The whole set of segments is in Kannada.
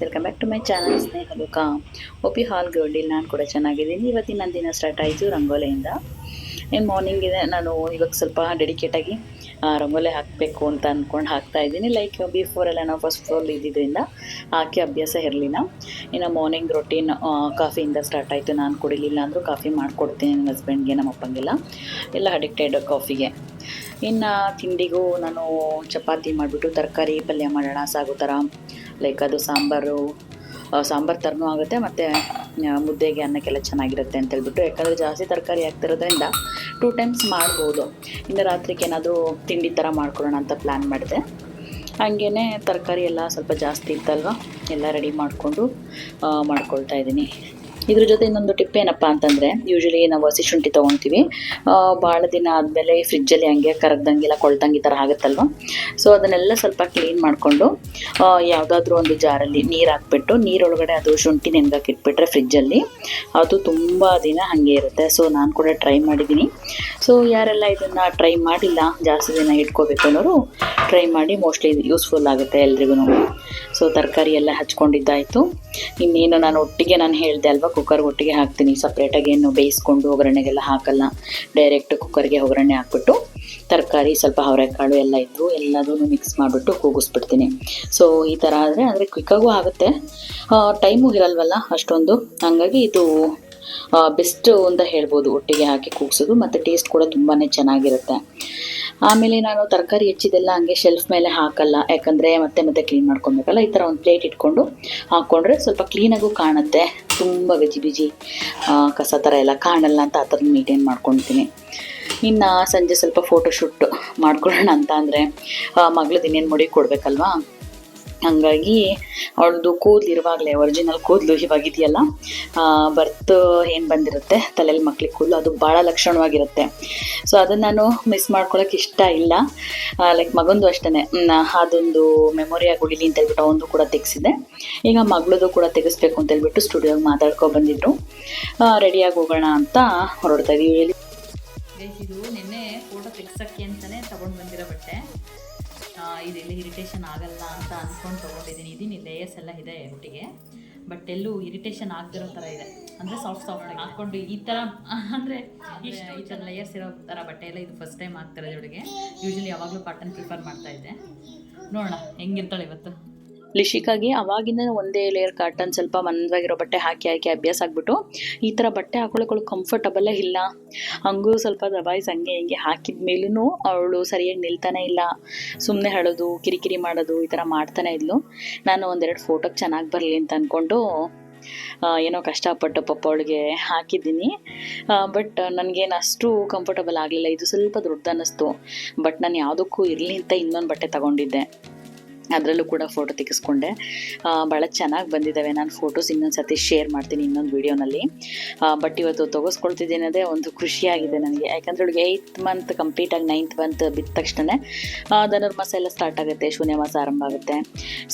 Welcome back to my channel Sneha Loka OP hall ಗ್ರೌಂಡಿಲ್ ನಾನು ಕೂಡ ಚೆನ್ನಾಗಿದ್ದೀನಿ. ಇವತ್ತಿನ ನನ್ನ ದಿನ ಸ್ಟಾರ್ಟ್ ಆಯಿತು ರಂಗೋಲಿಯಿಂದ. ಏನು ಮಾರ್ನಿಂಗ್ ಇದೆ. ನಾನು ಇವಾಗ ಸ್ವಲ್ಪ ಡೆಡಿಕೇಟಾಗಿ ರಂಗೋಲಿ ಹಾಕಬೇಕು ಅಂತ ಅಂದ್ಕೊಂಡು ಹಾಕ್ತಾ ಇದ್ದೀನಿ. ಲೈಕ್ ಬಿಫೋರ್ ಎಲ್ಲ ನಾವು ಫಸ್ಟ್ ಫ್ಲೋರ್ ಇದ್ದಿದ್ದರಿಂದ ಹಾಕಿ ಅಭ್ಯಾಸ ಇರಲಿಲ್ಲ. ಇನ್ನು ಮಾರ್ನಿಂಗ್ ರೊಟೀನ್ ಕಾಫಿಯಿಂದ ಸ್ಟಾರ್ಟ್ ಆಯಿತು. ನಾನು ಕುಡಿಲಿಲ್ಲ ಅಂದರೂ ಕಾಫಿ ಮಾಡಿಕೊಡ್ತೀನಿ ನನ್ನ ಹಸ್ಬೆಂಡ್ಗೆ ನಮ್ಮ ಅಪ್ಪಂಗೆಲ್ಲ ಎಲ್ಲ ಅಡಿಕ್ಟೆಡ್ ಕಾಫಿಗೆ ಇನ್ನು ತಿಂಡಿಗೂ ನಾನು ಚಪಾತಿ ಮಾಡಿಬಿಟ್ಟು ತರಕಾರಿ ಪಲ್ಯ ಮಾಡೋಣ, ಸಾಗು ಥರ. ಲೈಕ್ ಅದು ಸಾಂಬಾರು ಸಾಂಬಾರು ಥರನೂ ಆಗುತ್ತೆ ಮತ್ತು ಮುದ್ದೆಗೆ ಅನ್ನಕ್ಕೆಲ್ಲ ಚೆನ್ನಾಗಿರುತ್ತೆ ಅಂತ ಹೇಳ್ಬಿಟ್ಟು. ಯಾಕಂದರೆ ಜಾಸ್ತಿ ತರಕಾರಿ ಹಾಕ್ತಿರೋದ್ರಿಂದ ಟೂ ಟೈಮ್ಸ್ ಮಾಡ್ಬೋದು. ಇನ್ನು ರಾತ್ರಿಗೆ ಏನಾದರೂ ತಿಂಡಿ ಥರ ಮಾಡ್ಕೊಳ್ಳೋಣ ಅಂತ ಪ್ಲ್ಯಾನ್ ಮಾಡಿದೆ. ಹಾಗೇ ತರಕಾರಿ ಎಲ್ಲ ಸ್ವಲ್ಪ ಜಾಸ್ತಿ ಇತ್ತಲ್ವ? ಎಲ್ಲ ರೆಡಿ ಮಾಡಿಕೊಂಡು ಮಾಡ್ಕೊಳ್ತಾ ಇದ್ದೀನಿ. ಇದ್ರ ಜೊತೆ ಇನ್ನೊಂದು ಟಿಪ್ ಏನಪ್ಪ ಅಂತಂದರೆ ಯೂಶಲಿ ನಾವು ಹಸಿ ಶುಂಠಿ ತಗೊಂತೀವಿ. ಭಾಳ ದಿನ ಆದಮೇಲೆ ಫ್ರಿಜ್ಜಲ್ಲಿ ಹಂಗೆ ಕರಗ್ದಂಗೆಲ್ಲ ಕೊಳ್ತಂಗಿ ಈ ಥರ ಆಗುತ್ತಲ್ವ? ಸೊ ಅದನ್ನೆಲ್ಲ ಸ್ವಲ್ಪ ಕ್ಲೀನ್ ಮಾಡಿಕೊಂಡು ಯಾವುದಾದ್ರೂ ಒಂದು ಜಾರಲ್ಲಿ ನೀರು ಹಾಕ್ಬಿಟ್ಟು, ನೀರೊಳಗಡೆ ಅದು ಶುಂಠಿ ನೆನ್ಗಕ್ಕೆ ಇಟ್ಬಿಟ್ರೆ ಫ್ರಿಜ್ಜಲ್ಲಿ ಅದು ತುಂಬ ದಿನ ಹಾಗೆ ಇರುತ್ತೆ. ಸೊ ನಾನು ಕೂಡ ಟ್ರೈ ಮಾಡಿದ್ದೀನಿ. ಸೊ ಯಾರೆಲ್ಲ ಇದನ್ನು ಟ್ರೈ ಮಾಡಿಲ್ಲ, ಜಾಸ್ತಿ ದಿನ ಇಟ್ಕೋಬೇಕು ಅನ್ನೋರು ಟ್ರೈ ಮಾಡಿ ಮೋಸ್ಟ್ಲಿ ಯೂಸ್ಫುಲ್ ಆಗುತ್ತೆ ಎಲ್ರಿಗೂ ಸೊ ತರಕಾರಿ ಎಲ್ಲ ಹಚ್ಕೊಂಡಿದ್ದಾಯಿತು. ಇನ್ನೇನು ನಾನು ಒಟ್ಟಿಗೆ ನಾನು ಹೇಳಿದೆ ಅಲ್ವಾ ಕುಕ್ಕರ್ಗೆ ಒಟ್ಟಿಗೆ ಹಾಕ್ತೀನಿ. ಸಪ್ರೇಟಾಗಿ ಏನು ಬೇಯಿಸ್ಕೊಂಡು ಒಗ್ಗರಣೆಗೆಲ್ಲ ಹಾಕಲ್ಲ. ಡೈರೆಕ್ಟ್ ಕುಕ್ಕರ್ಗೆ ಒಗ್ಗರಣೆ ಹಾಕ್ಬಿಟ್ಟು ತರಕಾರಿ ಸ್ವಲ್ಪ ಅವರೆಕಾಳು ಎಲ್ಲ ಇದ್ದು ಎಲ್ಲದೂ ಮಿಕ್ಸ್ ಮಾಡಿಬಿಟ್ಟು ಕೂಗಿಸ್ಬಿಡ್ತೀನಿ. ಸೊ ಈ ಥರ ಆದರೆ, ಅಂದರೆ ಕ್ವಿಕ್ಕಾಗೂ ಆಗುತ್ತೆ. ಟೈಮು ಇರಲ್ವಲ್ಲ ಅಷ್ಟೊಂದು. ಹಾಗಾಗಿ ಇದು ಬೆಸ್ಟು ಅಂತ ಹೇಳ್ಬೋದು. ಒಟ್ಟಿಗೆ ಹಾಕಿ ಕೂಗಿಸೋದು. ಮತ್ತು ಟೇಸ್ಟ್ ಕೂಡ ತುಂಬಾ ಚೆನ್ನಾಗಿರುತ್ತೆ. ಆಮೇಲೆ ನಾನು ತರಕಾರಿ ಹೆಚ್ಚಿದೆಲ್ಲ ಹಂಗೆ ಶೆಲ್ಫ್ ಮೇಲೆ ಹಾಕಲ್ಲ. ಯಾಕಂದರೆ ಮತ್ತೆ ಮತ್ತೆ ಕ್ಲೀನ್ ಮಾಡ್ಕೊಬೇಕಲ್ಲ. ಈ ಥರ ಒಂದು ಪ್ಲೇಟ್ ಇಟ್ಕೊಂಡು ಹಾಕ್ಕೊಂಡ್ರೆ ಸ್ವಲ್ಪ ಕ್ಲೀನಾಗೂ ಕಾಣುತ್ತೆ. ತುಂಬ ಬಿಜಿ ಬಿಜಿ ಕಸ ಥರ ಎಲ್ಲ ಕಾಣಲ್ಲ ಅಂತ ಆ ಥರ ಮೇಂಟೈನ್ ಮಾಡ್ಕೊತೀನಿ. ಇನ್ನು ಸಂಜೆ ಸ್ವಲ್ಪ ಫೋಟೋಶೂಟ್ ಮಾಡ್ಕೊಳ್ಳೋಣ ಅಂತ ಅಂದರೆ ಮಗಳದ್ದು ಇನ್ನೇನು ಮುಡಿ ಕೊಡಬೇಕಲ್ವಾ? ಹಂಗಾಗಿ ಅವಳದು ಕೂದಲು ಇರುವಾಗಲೇ ಒರಿಜಿನಲ್ ಕೂದಲು ಇವಾಗಿದೆಯಲ್ಲ ಬರ್ತ್ ಏನು ಬಂದಿರುತ್ತೆ ತಲೆಯಲ್ಲಿ ಮಕ್ಳಿಗೆ ಕೂದಲು, ಅದು ಭಾಳ ಲಕ್ಷಣವಾಗಿರುತ್ತೆ. ಸೊ ಅದನ್ನು ನಾನು ಮಿಸ್ ಮಾಡ್ಕೊಳಕ್ಕೆ ಇಷ್ಟ ಇಲ್ಲ. ಲೈಕ್ ಮಗಂದು ಅಷ್ಟೇ ಅದೊಂದು ಮೆಮೊರಿಯಾಗಿ ಉಳಿಲಿ ಅಂತ ಹೇಳ್ಬಿಟ್ಟು ಅವನು ಕೂಡ ತೆಗೆಸಿದೆ ಈಗ ಮಗಳದು ಕೂಡ ತೆಗೆಸ್ಬೇಕು ಅಂತ ಹೇಳ್ಬಿಟ್ಟು ಸ್ಟುಡಿಯೋಗೆ ಮಾತಾಡ್ಕೊ ಬಂದಿದ್ರು. ರೆಡಿಯಾಗಿ ಹೋಗೋಣ ಅಂತ ಹೊರಡ್ತಾ ಇದೀವಿ. ಇದು ನಿನ್ನೆ ಫೋಟೋ ತೆಗ್ಸಕ್ಕೆ ಅಂತಲೇ ತಗೊಂಡು ಬಂದಿರೋ ಬಟ್ಟೆ. ಇದೆಲ್ಲ ಇರಿಟೇಷನ್ ಆಗಲ್ಲ ಅಂತ ಅನ್ಕೊಂಡು ತೊಗೊಂಡಿದ್ದೀನಿ. ಇದೀನಿ ಲೇಯರ್ಸ್ ಎಲ್ಲ ಇದೆ ಒಟ್ಟಿಗೆ. ಬಟ್ ಎಲ್ಲೂ ಇರಿಟೇಷನ್ ಆಗ್ತಿರೋ ಥರ ಇದೆ. ಅಂದರೆ ಸಾಫ್ಟ್ ಸಾಫ್ಟ್ ಹಾಕ್ಕೊಂಡು ಈ ಥರ ಅಂದರೆ ಈ ಥರ ಲೇಯರ್ಸ್ ಇರೋ ಥರ ಬಟ್ಟೆ ಎಲ್ಲ ಇದು ಫಸ್ಟ್ ಟೈಮ್ ಆಗ್ತಾರೆ ಜೊತೆಗೆ ಯೂಶಲಿ ಯಾವಾಗಲೂ ಕಾಟನ್ ಪ್ರಿಫರ್ ಮಾಡ್ತಾ ಇದ್ದೆ. ನೋಡೋಣ, ಹೆಂಗಿರ್ತಾಳೆ ಇವತ್ತು. ಲಿಶಿಕಾಗಿ ಅವಾಗಿಂದ ಒಂದೇ ಲೇಯರ್ ಕಾಟನ್ ಸ್ವಲ್ಪ ಮಂದವಾಗಿರೋ ಬಟ್ಟೆ ಹಾಕಿ ಹಾಕಿ ಅಭ್ಯಾಸ ಆಗ್ಬಿಟ್ಟು ಈ ಥರ ಬಟ್ಟೆ ಹಾಕೊಳ್ಳೋಕೆ ಕಂಫರ್ಟಬಲ್ಲೇ ಇಲ್ಲ. ಹಂಗೂ ಸ್ವಲ್ಪ ದಬಾಯಿಸ್ ಹಂಗೆ ಹಿಂಗೆ ಹಾಕಿದ ಮೇಲೂ ಅವಳು ಸರಿಯಾಗಿ ನಿಲ್ತಾನೆ ಇಲ್ಲ. ಸುಮ್ಮನೆ ಹೇಳೋದು ಕಿರಿಕಿರಿ ಮಾಡೋದು ಈ ಥರ ಮಾಡ್ತಾನೆ ಇದ್ಲು. ನಾನು ಒಂದೆರಡು ಫೋಟೋಗೆ ಚೆನ್ನಾಗಿ ಬರಲಿ ಅಂತ ಅಂದ್ಕೊಂಡು ಏನೋ ಕಷ್ಟಪಟ್ಟು ಪಪ್ಪ ಅವಳಿಗೆ ಹಾಕಿದ್ದೀನಿ. ಬಟ್ ನನಗೇನು ಅಷ್ಟು ಕಂಫರ್ಟಬಲ್ ಆಗಲಿಲ್ಲ. ಇದು ಸ್ವಲ್ಪ ದೊಡ್ಡದು ಅನ್ನಿಸ್ತು ಬಟ್ ನಾನು ಯಾವುದಕ್ಕೂ ಇರಲಿ ಅಂತ ಇನ್ನೊಂದು ಬಟ್ಟೆ ತಗೊಂಡಿದ್ದೆ. ಅದರಲ್ಲೂ ಕೂಡ ಫೋಟೋ ತೆಗೆಸ್ಕೊಂಡೆ. ಭಾಳ ಚೆನ್ನಾಗಿ ಬಂದಿದ್ದಾವೆ ನಾನು ಫೋಟೋಸ್ ಇನ್ನೊಂದು ಸತಿ ಶೇರ್ ಮಾಡ್ತೀನಿ ಇನ್ನೊಂದು ವೀಡಿಯೋನಲ್ಲಿ ಬಟ್ ಇವತ್ತು ತೆಗೆಸ್ಕೊಳ್ತಿದ್ದೀನಿ ಅದೇ ಒಂದು ಖುಷಿಯಾಗಿದೆ ನನಗೆ. ಯಾಕಂದರೆ ಅವಳಿಗೆ ಏಯ್ತ್ ಮಂತ್ ಕಂಪ್ಲೀಟಾಗಿ ನೈನ್ತ್ ಮಂತ್ ಬಿದ್ದ ತಕ್ಷಣ ಧನುರ್ಮಾಸ ಎಲ್ಲ ಸ್ಟಾರ್ಟ್ ಆಗುತ್ತೆ, ಶೂನ್ಯ ಮಾಸ ಆರಂಭ ಆಗುತ್ತೆ.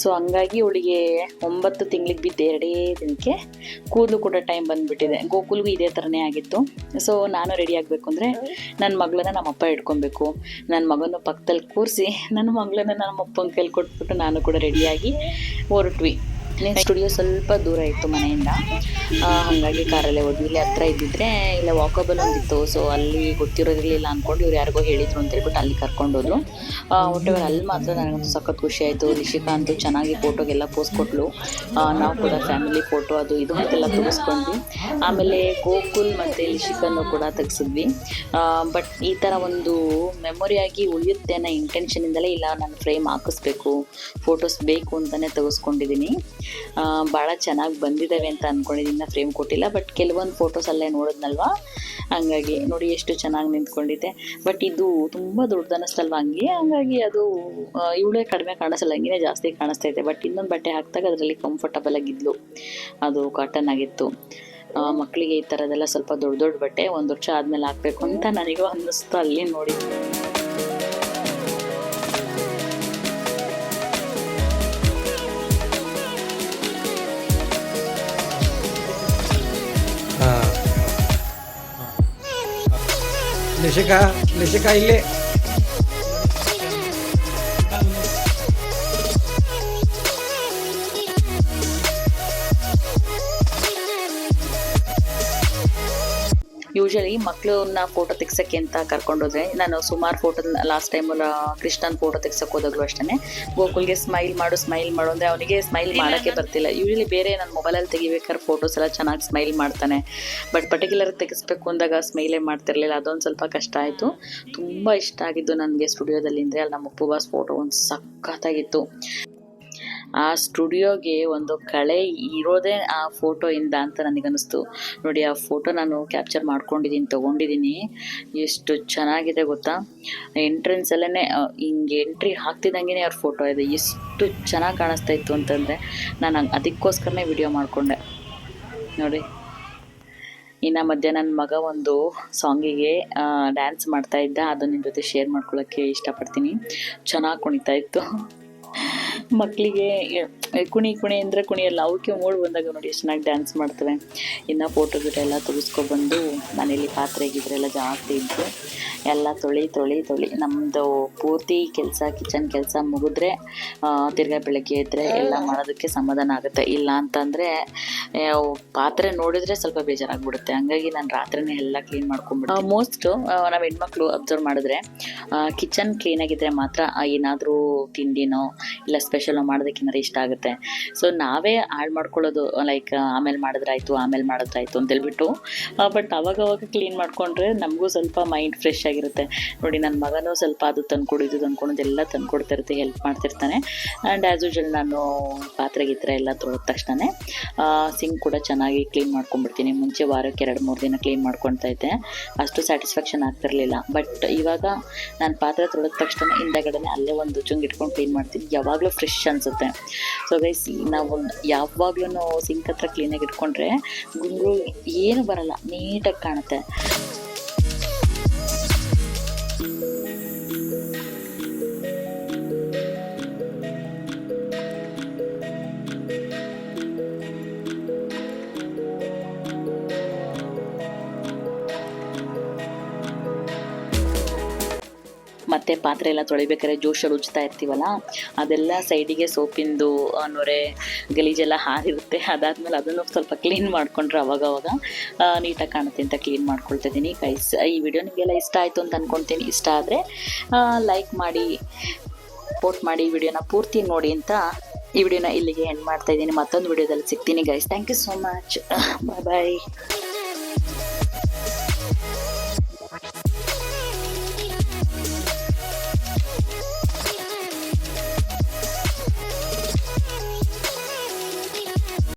ಸೊ ಹಂಗಾಗಿ ಅವಳಿಗೆ ಒಂಬತ್ತು ತಿಂಗಳಿಗೆ ಬಿದ್ದ ಎರಡೇ ದಿನಕ್ಕೆ ಕೂದಲು ಕೂಡ ಟೈಮ್ ಬಂದುಬಿಟ್ಟಿದೆ. ಗೋಕುಲ್ಗೂ ಇದೇ ಥರನೇ ಆಗಿತ್ತು. ಸೊ ನಾನು ರೆಡಿ ಆಗಬೇಕು ಅಂದರೆ ನನ್ನ ಮಗಳನ್ನ ನಮ್ಮ ಅಪ್ಪ ಇಟ್ಕೊಬೇಕು ನನ್ನ ಮಗನ ಪಕ್ಕದಲ್ಲಿ ಕೂರಿಸಿ ನನ್ನ ಮಗಳನ್ನ ನಮ್ಮ ಅಪ್ಪನ ಕೈಲಿ ಕೊಟ್ಬಿಟ್ಟು ನಾನು ಕೂಡ ರೆಡಿಯಾಗಿ ಹೊರಟ್ವಿ. ಸ್ಟುಡಿಯೋ ಸ್ವಲ್ಪ ದೂರ ಇತ್ತು ಮನೆಯಿಂದ. ಹಾಗಾಗಿ ಕಾರಲ್ಲೇ ಹೋದ್ವಿ. ಇಲ್ಲಿ ಹತ್ರ ಇದ್ದಿದ್ರೆ ಇಲ್ಲ ವಾಕಬಲ್ ಒಂದಿತ್ತು. ಸೊ ಅಲ್ಲಿ ಗೊತ್ತಿರೋದಿರಲಿಲ್ಲ ಅನ್ಕೊಂಡು ಇವ್ರು ಯಾರಿಗೋ ಹೇಳಿದ್ರು ಅಂತ ಹೇಳ್ಬಿಟ್ಟು ಅಲ್ಲಿ ಕರ್ಕೊಂಡು ಹೋದ್ರು ಒಟ್ಟೆ ಅಲ್ಲಿ ಮಾತ್ರ ನನಗಂತೂ ಸಖತ್ ಖುಷಿ ಆಯಿತು. ರಿಷಿಕಾ ಅಂತೂ ಚೆನ್ನಾಗಿ ಫೋಟೋಗೆಲ್ಲ ಪೋಸ್ ಕೊಟ್ಲು. ನಾವು ಕೂಡ ಫ್ಯಾಮಿಲಿ ಫೋಟೋ ಅದು ಇದು ಅಂತೆಲ್ಲ ತೋರಿಸ್ಕೊಂಡ್ವಿ. ಆಮೇಲೆ ಗೋಕುಲ್ ಮತ್ತು ಲಿಶಿಕನ್ನು ಕೂಡ ತೆಗೆಸಿದ್ವಿ. ಬಟ್ ಈ ಥರ ಒಂದು ಮೆಮೊರಿಯಾಗಿ ಉಳಿಯುತ್ತೆ ಅನ್ನೋ ಇಂಟೆನ್ಷನಿಂದಲೇ ಇಲ್ಲ ನಾನು ಫ್ರೇಮ್ ಹಾಕಿಸ್ಬೇಕು. ಫೋಟೋಸ್ ಬೇಕು ಅಂತಲೇ ತೆಗೆಸ್ಕೊಂಡಿದ್ದೀನಿ ಭಾಳ ಚೆನ್ನಾಗಿ ಬಂದಿದ್ದಾವೆ ಅಂತ ಅಂದ್ಕೊಂಡಿದ್ದೀನಿ ಫ್ರೇಮ್ ಕೊಟ್ಟಿಲ್ಲ ಬಟ್ ಕೆಲವೊಂದು ಫೋಟೋಸ್ ಅಲ್ಲೇ ನೋಡಿದ್ನಲ್ವಾ? ಹಂಗಾಗಿ ನೋಡಿ ಎಷ್ಟು ಚೆನ್ನಾಗಿ ನಿಂತ್ಕೊಂಡಿದ್ದೆ. ಬಟ್ ಇದು ತುಂಬ ದೊಡ್ಡದು ಅನ್ನಿಸ್ತಲ್ವ ಹಂಗೆ, ಹಂಗಾಗಿ ಅದು ಇವಳೇ ಕಡಿಮೆ ಕಾಣಿಸಲ್ಲ ಹಂಗೆ ಜಾಸ್ತಿ ಇದೆ ಬಟ್ ಇನ್ನೊಂದು ಬಟ್ಟೆ ಹಾಕಿದಾಗ ಅದರಲ್ಲಿ ಕಂಫರ್ಟಬಲ್ ಆಗಿದ್ಲು. ಅದು ಕಾಟನ್ ಆಗಿತ್ತು. ಮಕ್ಕಳಿಗೆ ಈ ಥರದೆಲ್ಲ ಸ್ವಲ್ಪ ದೊಡ್ಡ ದೊಡ್ಡ ಬಟ್ಟೆ ಒಂದು ವರ್ಷ ಆದಮೇಲೆ ಹಾಕಬೇಕು ಅಂತ ನನಗೂ ಅನ್ನಿಸ್ತು ಅಲ್ಲಿ ನೋಡಿ. le llega, le llega y le usually ಮಕ್ಕಳನ್ನ ಫೋಟೋ ತೆಗ್ಸೋಕ್ಕೆ ಅಂತ ಕರ್ಕೊಂಡೋದ್ರೆ ನಾನು ಸುಮಾರು photo last time Krishnan photo ತೆಗ್ಸಕ್ಕೆ ಹೋದಾಗಲೂ ಅಷ್ಟೇ ಗೋಕುಲ್ಗೆ ಸ್ಮೈಲ್ ಮಾಡು ಸ್ಮೈಲ್ ಮಾಡು ಅಂದರೆ ಅವನಿಗೆ ಸ್ಮೈಲ್ ಮಾಡೋಕ್ಕೆ ಬರ್ತಿಲ್ಲ. ಯೂಶಲಿ ಬೇರೆ ನನ್ನ ಮೊಬೈಲಲ್ಲಿ ತೆಗಿಬೇಕಾದ್ರೆ ಫೋಟೋಸ್ ಎಲ್ಲ ಚೆನ್ನಾಗಿ ಸ್ಮೈಲ್ ಮಾಡ್ತಾನೆ. ಬಟ್ ಪರ್ಟಿಕ್ಯುಲರ್ ತೆಗಿಸ್ಬೇಕು ಅಂದಾಗ ಸ್ಮೈಲೇ ಮಾಡ್ತಿರ್ಲಿಲ್ಲ. ಅದೊಂದು ಸ್ವಲ್ಪ ಕಷ್ಟ ಆಯಿತು. ತುಂಬ ಇಷ್ಟ ಆಗಿದ್ದು ನನಗೆ ಸ್ಟುಡಿಯೋದಲ್ಲಿ ಅಂದರೆ ಅಲ್ಲಿ ನಮ್ಮ ಉಪ್ಪು ಬಾಸ್ ಫೋಟೋ ಒಂದು ಸಖತ್ತಾಗಿತ್ತು. ಆ ಸ್ಟುಡಿಯೋಗೆ ಒಂದು ಕಳೆ ಇರೋದೇ ಆ ಫೋಟೋ ಇಂದ ಅಂತ ನನಗನ್ನಿಸ್ತು. ನೋಡಿ, ಆ ಫೋಟೋ ನಾನು ಕ್ಯಾಪ್ಚರ್ ಮಾಡ್ಕೊಂಡಿದ್ದೀನಿ ತೊಗೊಂಡಿದ್ದೀನಿ ಎಷ್ಟು ಚೆನ್ನಾಗಿದೆ ಗೊತ್ತಾ? ಎಂಟ್ರೆನ್ಸ್ ಅಲ್ಲೇ ಹಿಂಗೆ ಎಂಟ್ರಿ ಹಾಕ್ತಿದ್ದಂಗೆ ಅವ್ರ ಫೋಟೋ ಇದೆ. ಎಷ್ಟು ಚೆನ್ನಾಗಿ ಕಾಣಿಸ್ತಾ ಇತ್ತು ಅಂತಂದರೆ ನಾನು ಅದಕ್ಕೋಸ್ಕರನೇ ವಿಡಿಯೋ ಮಾಡಿಕೊಂಡೆ. ನೋಡಿ. ಇನ್ನು ಮಧ್ಯೆ ನನ್ನ ಮಗ ಒಂದು ಸಾಂಗಿಗೆ ಡ್ಯಾನ್ಸ್ ಮಾಡ್ತಾ ಇದ್ದ. ಅದನ್ನ ನಿಮ್ಮ ಜೊತೆ ಶೇರ್ ಮಾಡ್ಕೊಳ್ಳೋಕ್ಕೆ ಇಷ್ಟಪಡ್ತೀನಿ. ಚೆನ್ನಾಗಿ ಕುಣಿತಾ ಇತ್ತು. ಮಕ್ಕಳಿಗೆ ಕುಣಿ ಕುಣಿ ಅಂದರೆ ಕುಣಿಯಲ್ಲ ಅವಕ್ಕೆ ಮೂಡ್ ಬಂದಾಗ ನೋಡಿ ಚೆನ್ನಾಗಿ ಡ್ಯಾನ್ಸ್ ಮಾಡ್ತವೆ. ಇನ್ನು ಫೋಟೋ ಗಿಟ ಎಲ್ಲ ತೆಗೆಸ್ಕೊಬಂದು ಮನೇಲಿ ಪಾತ್ರೆ ಗಿದ್ರೆಲ್ಲ ಜಾಸ್ತಿ ಇದ್ದು ಎಲ್ಲ ತೊಳಿ ತೊಳಿ ತೊಳಿ. ನಮ್ಮದು ಪೂರ್ತಿ ಕೆಲಸ ಕಿಚನ್ ಕೆಲಸ ಮುಗಿದ್ರೆ ತಿರ್ಗಾ ಬೆಳಗ್ಗೆ ಇದ್ದರೆ ಎಲ್ಲ ಮಾಡೋದಕ್ಕೆ ಸಮಾಧಾನ ಆಗುತ್ತೆ. ಇಲ್ಲ ಅಂತಂದರೆ ಪಾತ್ರೆ ನೋಡಿದರೆ ಸ್ವಲ್ಪ ಬೇಜಾರಾಗ್ಬಿಡುತ್ತೆ. ಹಂಗಾಗಿ ನಾನು ರಾತ್ರಿನೇ ಎಲ್ಲ ಕ್ಲೀನ್ ಮಾಡ್ಕೊಂಡ್ಬಿಡ್ತೀನಿ. ಮೋಸ್ಟು ನಾವು ಹೆಣ್ಮಕ್ಳು ಅಬ್ಸರ್ವ್ ಮಾಡಿದ್ರೆ ಕಿಚನ್ ಕ್ಲೀನಾಗಿದ್ದರೆ ಮಾತ್ರ ಏನಾದರೂ ತಿಂಡಿನೋ, ಇಲ್ಲ ಸ್ಪೆಷಲ್ ಮಾಡೋದಕ್ಕೆ ಏನಾರು ಇಷ್ಟ ಆಗುತ್ತೆ. ಸೊ ನಾವೇ ಹಾಳು ಮಾಡ್ಕೊಳ್ಳೋದು ಲೈಕ್ ಆಮೇಲೆ ಮಾಡಿದ್ರಾಯ್ತು ಆಮೇಲೆ ಮಾಡಿದ್ರಾಯ್ತು ಅಂತೇಳ್ಬಿಟ್ಟು ಬಟ್ ಅವಾಗ ಅವಾಗ ಕ್ಲೀನ್ ಮಾಡ್ಕೊಂಡ್ರೆ ನಮಗೂ ಸ್ವಲ್ಪ ಮೈಂಡ್ ಫ್ರೆಶ್ ಆಗಿರುತ್ತೆ. ನೋಡಿ ನನ್ನ ಮಗನೂ ಸ್ವಲ್ಪ ಅದು ತಂದ್ಕೊಡು ಇದು ತಂದ್ಕೊಡೋದು ಎಲ್ಲ ತಂದ್ಕೊಡ್ತಾ ಇರುತ್ತೆ ಹೆಲ್ಪ್ ಮಾಡ್ತಿರ್ತಾನೆ. ಆ್ಯಂಡ್ ಆ್ಯಸ್ ಯೂಶಲ್ ನಾನು ಪಾತ್ರೆ ಗೀತ್ರೆ ಎಲ್ಲ ತೊಳೆದ ತಕ್ಷಣ ಸಿಂಕ್ ಕೂಡ ಚೆನ್ನಾಗಿ ಕ್ಲೀನ್ ಮಾಡ್ಕೊಂಡ್ಬಿಡ್ತೀನಿ. ಮುಂಚೆ ವಾರಕ್ಕೆ ಎರಡು, ಮೂರು ದಿನ ಕ್ಲೀನ್ ಮಾಡ್ಕೊಳ್ತಾ ಇದ್ದೆ. ಅಷ್ಟು ಸ್ಯಾಟಿಸ್ಫ್ಯಾಕ್ಷನ್ ಆಗ್ತಿರ್ಲಿಲ್ಲ. ಬಟ್ ಇವಾಗ ನಾನು ಪಾತ್ರೆ ತೊಳೆದ ತಕ್ಷಣ ಹಿಂದಗಡೆನೆ ಅಲ್ಲೇ ಒಂದು ಚುಂಗ್ ಇಟ್ಕೊಂಡು ಕ್ಲೀನ್ ಮಾಡ್ತೀನಿ. ಯಾವಾಗಲೂ ಫ್ರೆಶ್ ಅನಿಸುತ್ತೆ. ಸೊ ಗೈಸ್ ನಾವು ಯಾವಾಗ್ಲೂ ಸಿಂಕ್ ಹತ್ರ ಕ್ಲೀನಾಗಿ ಇಟ್ಕೊಂಡ್ರೆ ಗುಂಗುರು ಏನು ಬರಲ್ಲ ನೀಟಾಗಿ ಕಾಣುತ್ತೆ. ಮತ್ತು ಪಾತ್ರೆ ಎಲ್ಲ ತೊಳಿಬೇಕಾದ್ರೆ ಜೋಶಲ್ಲಿ ಉಜ್ತಾ ಇರ್ತೀವಲ್ಲ, ಅದೆಲ್ಲ ಸೈಡಿಗೆ ಸೋಪಿಂದು ನೊರೆ ಗಲೀಜೆಲ್ಲ ಹಾರಿರುತ್ತೆ. ಅದಾದ್ಮೇಲೆ ಅದನ್ನು ಸ್ವಲ್ಪ ಕ್ಲೀನ್ ಮಾಡಿಕೊಂಡ್ರೆ ಅವಾಗವಾಗ. ನೀಟಾಗಿ ಕಾಣುತ್ತೆ ಅಂತ ಕ್ಲೀನ್ ಮಾಡ್ಕೊಳ್ತಾ ಇದ್ದೀನಿ. ಕೈಸ್ ಈ ವಿಡಿಯೋ ನಿಮಗೆಲ್ಲ ಇಷ್ಟ ಆಯಿತು ಅಂತ ಅಂದ್ಕೊಳ್ತೀನಿ ಇಷ್ಟ ಆದರೆ ಲೈಕ್ ಮಾಡಿ ಸಪೋರ್ಟ್ ಮಾಡಿ ವಿಡಿಯೋನ ಪೂರ್ತಿ ನೋಡಿ ಅಂತ ಈ ವಿಡಿಯೋನ ಇಲ್ಲಿಗೆ ಎಂಡ್ ಮಾಡ್ತಾ ಇದ್ದೀನಿ. ಮತ್ತೊಂದು ವಿಡಿಯೋದಲ್ಲಿ ಸಿಗ್ತೀನಿ guys thank you so much bye bye